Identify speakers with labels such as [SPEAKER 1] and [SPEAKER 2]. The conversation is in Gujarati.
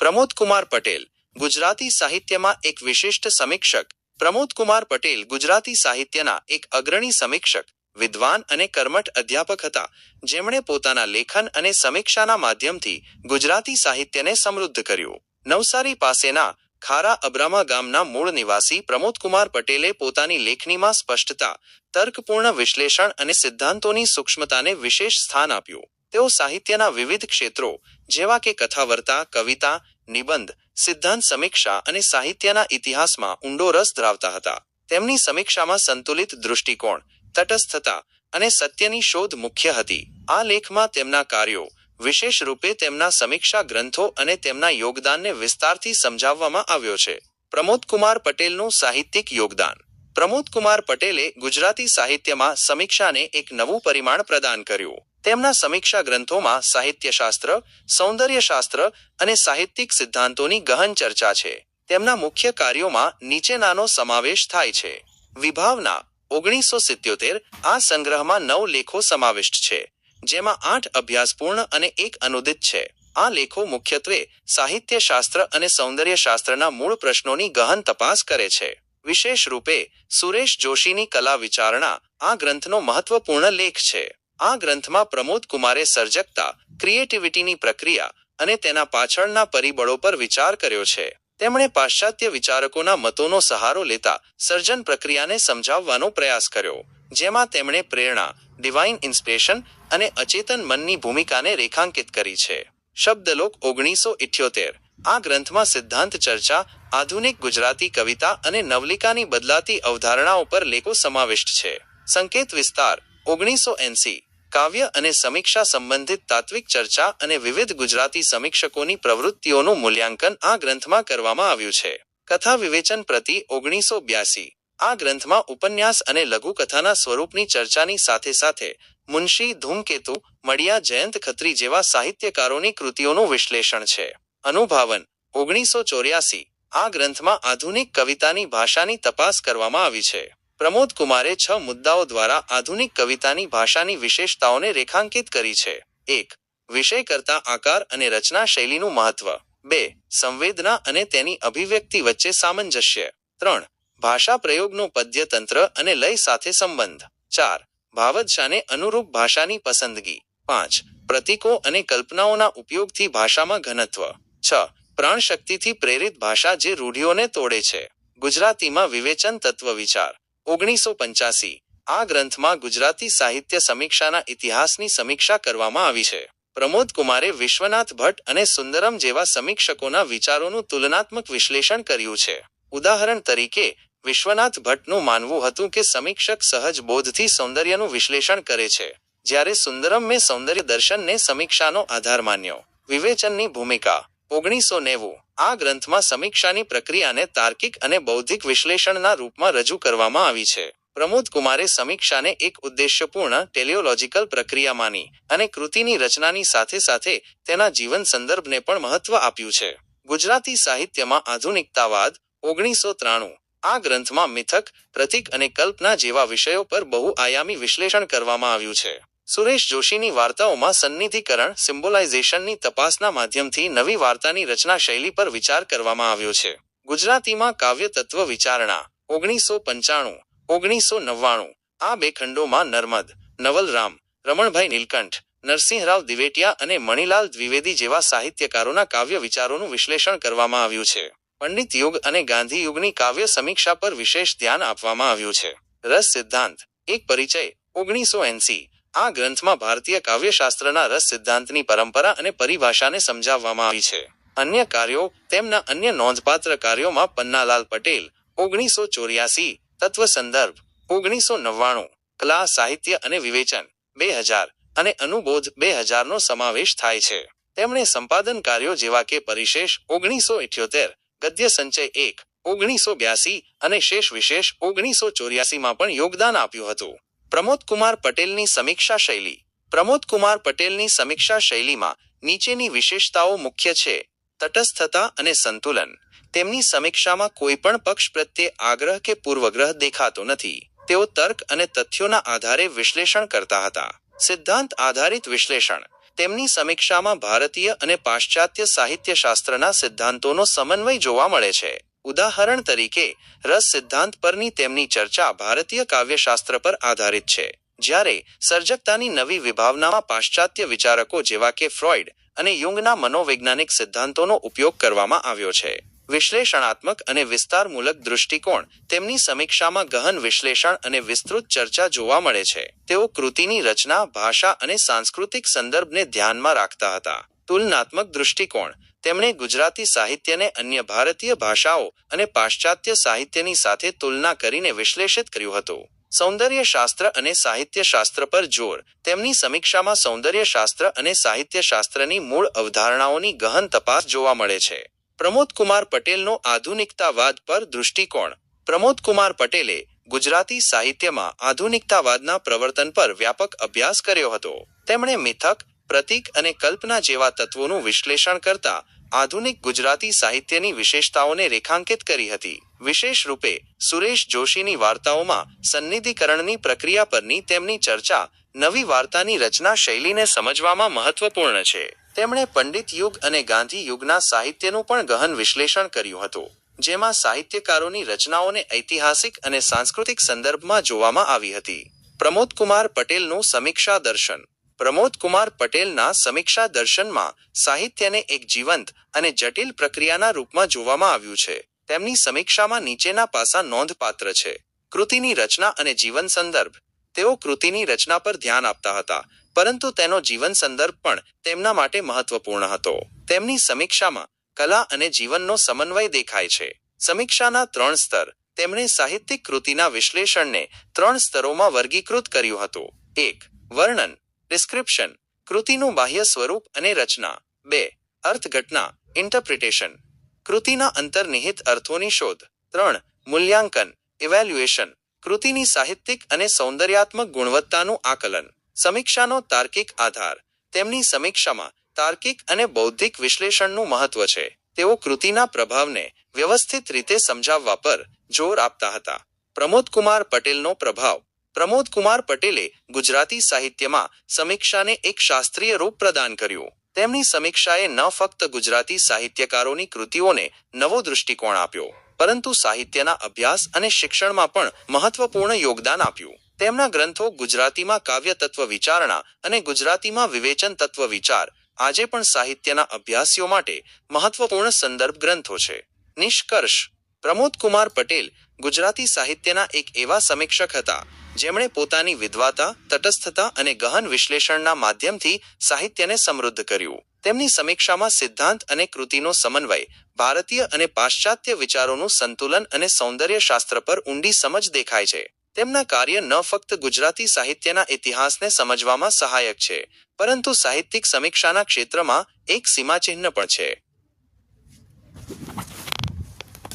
[SPEAKER 1] પ્રમોદ કુમાર પટેલ, ગુજરાતી સાહિત્યમાં એક વિશિષ્ટ સમીક્ષક. પ્રમોદ કુમાર પટેલ ગુજરાતી સાહિત્યના એક અગ્રણી સમીક્ષક, વિદ્વાન અને કર્મઠ અધ્યાપક હતા. જેમણે પોતાના લેખન અને સમીક્ષાના માધ્યમથી ગુજરાતી સાહિત્યને સમૃદ્ધ કર્યું. નવસારી પાસેના ખારા અબ્રામા ગામના મૂળ નિવાસી પ્રમોદ કુમાર પટેલે પોતાની લેખનીમાં સ્પષ્ટતા, તર્કપૂર્ણ વિશ્લેષણ અને સિદ્ધાંતોની સૂક્ષ્મતાને વિશેષ સ્થાન આપ્યું. તેઓ સાહિત્યના વિવિધ ક્ષેત્રો, જેવા કે કથાવર્તા, કવિતા, નિબંધ, સિદ્ધાંત સમીક્ષા અને સાહિત્યના ઇતિહાસમાં ઊંડો રસ ધરાવતા હતા. તેમની સમીક્ષામાં સંતુલિત દૃષ્ટિકોણ, તટસ્થતા અને સત્યની શોધ મુખ્ય હતી. આ લેખમાં તેમના કાર્યો, વિશેષ રૂપે તેમના સમીક્ષા ગ્રંથો અને તેમના યોગદાનને વિસ્તારથી સમજાવવામાં આવ્યો છે. પ્રમોદ કુમાર પટેલનું સાહિત્યિક યોગદાન. પ્રમોદ કુમાર પટેલે ગુજરાતી સાહિત્યમાં સમીક્ષાને એક નવું પરિમાણ પ્રદાન કર્યું. તેમના સમીક્ષા ગ્રંથોમાં સાહિત્યશાસ્ત્ર, સૌંદર્યશાસ્ત્ર અને સાહિત્યિક સિદ્ધાંતોની ગહન ચર્ચા છે. તેમના મુખ્ય કાર્યોમાં નીચેનાનો સમાવેશ થાય છે. વિભાવના, ઓગણીસો સિત્યોતેર આ સંગ્રહમાં નવ લેખો સમાવિષ્ટ છે, જેમાં આઠ અભ્યાસપૂર્ણ અને એક અનુદિત છે. આ લેખો મુખ્યત્વે સાહિત્યશાસ્ત્ર અને સૌંદર્યશાસ્ત્રના મૂળ પ્રશ્નોની ગહન તપાસ કરે છે. વિશેષ રૂપે સુરેશ જોશીની કલા વિચારણા આ ગ્રંથનો મહત્વપૂર્ણ લેખ છે. આ ગ્રંથમાં પ્રમોદ કુમારે સર્જકતા, ક્રિએટિવિટીની પ્રક્રિયા અને તેના પાછળના પરિબળો પર વિચાર કર્યો છે. તેમણે પાશ્ચાત્ય વિચારકોના મતોનો સહારો લેતા સર્જન પ્રક્રિયાને સમજાવવાનો પ્રયાસ કર્યો, જેમાં તેમણે પ્રેરણા ડિવાઇન ઇન્સ્પિરેશન અને અચેતન મનની ભૂમિકાને રેખાંકિત કરી છે. શબ્દલોક ઓગણીસો ઇઠ્યોતેર. આ ગ્રંથમાં સિદ્ધાંત ચર્ચા, આધુનિક ગુજરાતી કવિતા અને નવલિકાની બદલાતી અવધારણાઓ પર લેખો સમાવિષ્ટ છે. સંકેત વિસ્તાર, ઓગણીસો એંસી. કાવ્ય અને સમીક્ષા સંબંધિત તાત્વિક ચર્ચા અને વિવિધ ગુજરાતી સમીક્ષકોની પ્રવૃત્તિઓનું મૂલ્યાંકન આ ગ્રંથમાં કરવામાં આવ્યું છે. કથા વિવેચન પ્રતિ ઓગણીસો બ્યાસી. આ ગ્રંથમાં ઉપન્યાસ અને લઘુકથાના સ્વરૂપની ચર્ચાની સાથે સાથે મુનશી ધૂમકેતુ મળિયા જયંત ખત્રી જેવા સાહિત્યકારોની કૃતિઓનું વિશ્લેષણ છે. અનુભાવન, ઓગણીસો ચોર્યાસી. આ ગ્રંથમાં આધુનિક કવિતાની ભાષાની તપાસ કરવામાં આવી છે. પ્રમોદ કુમારે છ મુદ્દાઓ દ્વારા આધુનિક કવિતાની ભાષાની વિશેષતાઓને રેખાંકિત કરી છે. એક વિષય કરતા આકાર અને રચના શૈલીનું મહત્વ. બે, સંવેદના અને તેની અભિવ્યક્તિ વચ્ચે સામંજસ્ય. ત્રણ, ભાષા પ્રયોગનું પદ્યતંત્ર અને લય સાથે સંબંધ. ચાર, ભાવદશાને અનુરૂપ ભાષાની પસંદગી. પાંચ, પ્રતીકો અને કલ્પનાઓના ઉપયોગથી ભાષામાં ઘનત્વ. છ, પ્રાણશક્તિથી પ્રેરિત ભાષા જે રૂઢિઓને તોડે છે. ગુજરાતીમાં વિવેચન તત્વ વિચાર. ઓગણીસો પંચ્યાસી આ ગ્રંથમાં ગુજરાતી સાહિત્ય સમીક્ષાના ઇતિહાસની સમીક્ષા કરવામાં આવી છે. પ્રમોદ કુમારે વિશ્વનાથ ભટ્ટ અને સુંદરમ જેવા સમીક્ષકોના વિચારોનું તુલનાત્મક વિશ્લેષણ કર્યું છે. ઉદાહરણ તરીકે, વિશ્વનાથ ભટ્ટનું માનવું હતું કે સમીક્ષક સહજ બોધથી સૌંદર્યનું વિશ્લેષણ કરે છે. જ્યારે સુંદરમ મેં સૌંદર્ય દર્શનને સમીક્ષાનો આધાર માન્યો. વિવેચનની ભૂમિકા. ઓગણીસો નેવું આ ગ્રંથમાં સમીક્ષાની પ્રક્રિયાને તાર્કિક અને બૌદ્ધિક વિશ્લેષણના રૂપમાં રજૂ કરવામાં આવી છે. પ્રમોદ કુમારે સમીક્ષાને એક ઉદ્દેશ્યપૂર્ણ ટેલિયોલોજીકલ પ્રક્રિયા માની અને કૃતિની રચનાની સાથે સાથે તેના જીવન સંદર્ભને પણ મહત્વ આપ્યું છે. ગુજરાતી સાહિત્યમાં આધુનિકતાવાદ ઓગણીસો ત્રાણું આ ગ્રંથમાં મિથક, પ્રતિક અને કલ્પના જેવા વિષયો પર બહુ આયામી વિશ્લેષણ કરવામાં આવ્યું છે. સુરેશ જોશીની વાર્તાઓમાં સન્નિધિકરણ, સિમ્બોલાઇઝેશનની તપાસના માધ્યમથી નવી વાર્તાની રચના શૈલી પર વિચાર કરવામાં આવ્યો છે. ગુજરાતીમાં કાવ્ય તત્વ વિચારણા, ઓગણીસો પંચાણું, ઓગણીસો નવ્વાણું, આ બે ખંડોમાં નર્મદ, નવલરામ, રમણભાઈ નીલકંઠ, નરસિંહરાવ દિવેટિયા અને મણિલાલ દ્વિવેદી જેવા સાહિત્યકારોના કાવ્ય વિચારોનું વિશ્લેષણ કરવામાં આવ્યું છે. પંડિત યુગ અને ગાંધી યુગની કાવ્ય સમીક્ષા પર વિશેષ ધ્યાન આપવામાં આવ્યું છે. રસ સિદ્ધાંત, એક પરિચય, ઓગણીસો એંસી આ ગ્રંથમાં ભારતીય કાવ્યશાસ્ત્રના રસ સિદ્ધાંતની પરંપરા અને પરિભાષાને સમજાવવામાં આવી છે. અન્ય કાર્યો તેમના અન્ય નોંધપાત્ર કાર્યોમાં પન્નાલાલ પટેલ, ઓગણીસો ચોર્યાસી, તત્વ સંદર્ભ, ઓગણીસો નવ્વાણું, કલા, સાહિત્ય અને વિવેચન, બે હજાર અને અનુબોધ બે હજારનો સમાવેશ થાય છે. તેમણે સંપાદન કાર્યો જેવા કે પરિશેષ ઓગણીસો ઇઠ્યોતેર, ગદ્ય સંચય એક, ઓગણીસો બ્યાસી અને શેષ વિશેષ ઓગણીસો ચોર્યાસીમાં પણ યોગદાન આપ્યું હતું. પ્રમોદ કુમાર પટેલની સમીક્ષા શૈલી. પ્રમોદ કુમાર પટેલની સમીક્ષા શૈલીમાં નીચેની વિશેષતાઓ મુખ્ય છે. તટસ્થતા અને સંતુલન. તેમની સમીક્ષામાં કોઈ પણ પક્ષ પ્રત્યે આગ્રહ કે પૂર્વગ્રહ દેખાતો નથી. તેઓ તર્ક અને તથ્યોના આધારે વિશ્લેષણ કરતા હતા. સિદ્ધાંત આધારિત વિશ્લેષણ. તેમની સમીક્ષામાં ભારતીય અને પાશ્ચાત્ય સાહિત્યશાસ્ત્રના સિદ્ધાંતોનો સમન્વય જોવા મળે છે. ઉદાહરણ તરીકે, રસ સિદ્ધાંત પરની તેમની ચર્ચા ભારતીય કાવ્યશાસ્ત્ર પર આધારિત છે. જ્યારે સર્જકતાની નવી વિભાવનામાં પાશ્ચાત્ય વિચારકો જેવા કે ફ્રોઇડ અને યુંગના મનોવૈજ્ઞાનિક સિદ્ધાંતોનો ઉપયોગ કરવામાં આવ્યો છે. વિશ્લેષણાત્મક અને વિસ્તારમૂલક દૃષ્ટિકોણ તેમની સમીક્ષામાં ગહન વિશ્લેષણ અને વિસ્તૃત ચર્ચા જોવા મળે છે. તેઓ કૃતિની રચના, ભાષા અને સાંસ્કૃતિક સંદર્ભને ધ્યાનમાં રાખતા હતા. તુલનાત્મક દૃષ્ટિકોણ. તેમણે ગુજરાતી સાહિત્યને અન્ય ભારતીય ભાષાઓ અને પાશ્ચાત્ય સાહિત્યની સાથે તુલના કરીને વિશ્લેષિત કર્યું હતું. સૌંદર્યશાસ્ત્ર અને સાહિત્યશાસ્ત્ર પર જોર. તેમની સમીક્ષામાં સૌંદર્યશાસ્ત્ર અને સાહિત્યશાસ્ત્રની મૂળ અવધારણાઓની ગહન તપાસ જોવા મળે છે. પ્રમોદ કુમાર પટેલનો આધુનિકતાવાદ પર દૃષ્ટિકોણ. પ્રમોદ કુમાર પટેલે ગુજરાતી સાહિત્યમાં આધુનિકતાવાદના પ્રવર્તન પર વ્યાપક અભ્યાસ કર્યો હતો. તેમણે મિથક પ્રતીક અને કલ્પના જેવા તત્વોનું વિશ્લેષણ કરતા આધુનિક ગુજરાતી સાહિત્યની વિશેષતાઓને રેખાંકિત કરી હતી. વિશેષ રૂપે સુરેશ જોશીની વાર્તાઓમાં સન્નિધિકરણની પ્રક્રિયા પરની તેમની ચર્ચા નવી વાર્તાની રચના શૈલીને સમજવામાં મહત્વપૂર્ણ છે. તેમણે પંડિત યુગ અને ગાંધી યુગના સાહિત્યનું પણ ગહન વિશ્લેષણ કર્યું હતું, જેમાં સાહિત્યકારોની રચનાઓને ઐતિહાસિક અને સાંસ્કૃતિક સંદર્ભમાં જોવામાં આવી હતી. પ્રમોદ કુમાર પટેલનું સમીક્ષા દર્શન પ્રમોદ કુમાર પટેલના સમીક્ષા દર્શનમાં સાહિત્યને એક જીવંત અને જટિલ પ્રક્રિયાના રૂપમાં જોવામાં આવ્યું છે. તેમની સમીક્ષામાં નીચેના પાસા નોંધપાત્ર છે. કૃતિની રચના અને જીવન સંદર્ભ. તેઓ કૃતિની રચના પર ધ્યાન આપતા હતા, પરંતુ તેનો જીવન સંદર્ભ પણ તેમના માટે મહત્વપૂર્ણ હતો. તેમની સમીક્ષામાં કલા અને જીવનનો સમન્વય દેખાય છે. સમીક્ષાના ત્રણ સ્તર. તેમણે સાહિત્યિક કૃતિના વિશ્લેષણને ત્રણ સ્તરોમાં વર્ગીકૃત કર્યું હતું. એક, વર્ણન. ડિસ્ક્રિપ્શન કૃતિનું બાહ્ય સ્વરૂપ અને રચના. બે. અર્થઘટના. ઇન્ટરપ્રિટેશન કૃતિના અંતર્નિહિત અર્થોની શોધ. ત્રણ. મૂલ્યાંકન. ઇવેલ્યુએશન કૃતિની સાહિત્યિક અને સૌંદર્યાત્મક ગુણવત્તાનું આકલન. સમીક્ષાનો તાર્કિક આધાર. તેમની સમીક્ષામાં તાર્કિક અને બૌદ્ધિક વિશ્લેષણનું મહત્વ છે. તેઓ કૃતિના પ્રભાવને વ્યવસ્થિત રીતે સમજાવવા પર જોર આપતા હતા. પ્રમોદ કુમાર પટેલનો પ્રભાવ. પ્રમોદ કુમાર પટેલે ગુજરાતી સાહિત્યમાં સમીક્ષાને એક શાસ્ત્રીય રૂપ પ્રદાન કર્યું. તેમની સમીક્ષાએ ન ફક્ત ગુજરાતી સાહિત્યકારોની કૃતિઓને નવો દૃષ્ટિકોણ આપ્યો, પરંતુ સાહિત્યના અભ્યાસ અને શિક્ષણમાં પણ મહત્વપૂર્ણ યોગદાન આપ્યું. તેમના ગ્રંથો ગુજરાતીમાં કાવ્ય તત્વ વિચારણા અને ગુજરાતીમાં વિવેચન તત્વ વિચાર, આજે પણ સાહિત્યના અભ્યાસીઓ માટે મહત્વપૂર્ણ સંદર્ભ ગ્રંથો છે. નિષ્કર્ષ, પ્રમોદ કુમાર પટેલ ગુજરાતી સાહિત્યના એક એવા સમીક્ષક હતા જેમણે પોતાની વિદ્વાતા, તટસ્થતા અને ગહન વિશ્લેષણના માધ્યમથી સાહિત્યને સમૃદ્ધ કર્યું. તેમની સમીક્ષામાં સિદ્ધાંત અને કૃતિનો સમન્વય, ભારતીય અને પાશ્ચાત્ય વિચારોનું સંતુલન અને સૌંદર્ય શાસ્ત્ર પર ઊંડી સમજ દેખાય છે. તેમના કાર્ય ન ફક્ત ગુજરાતી સાહિત્યના ઇતિહાસને સમજવામાં સહાયક છે, પરંતુ સાહિત્યિક સમીક્ષાના ક્ષેત્રમાં એક સીમાચિહ્ન પણ છે.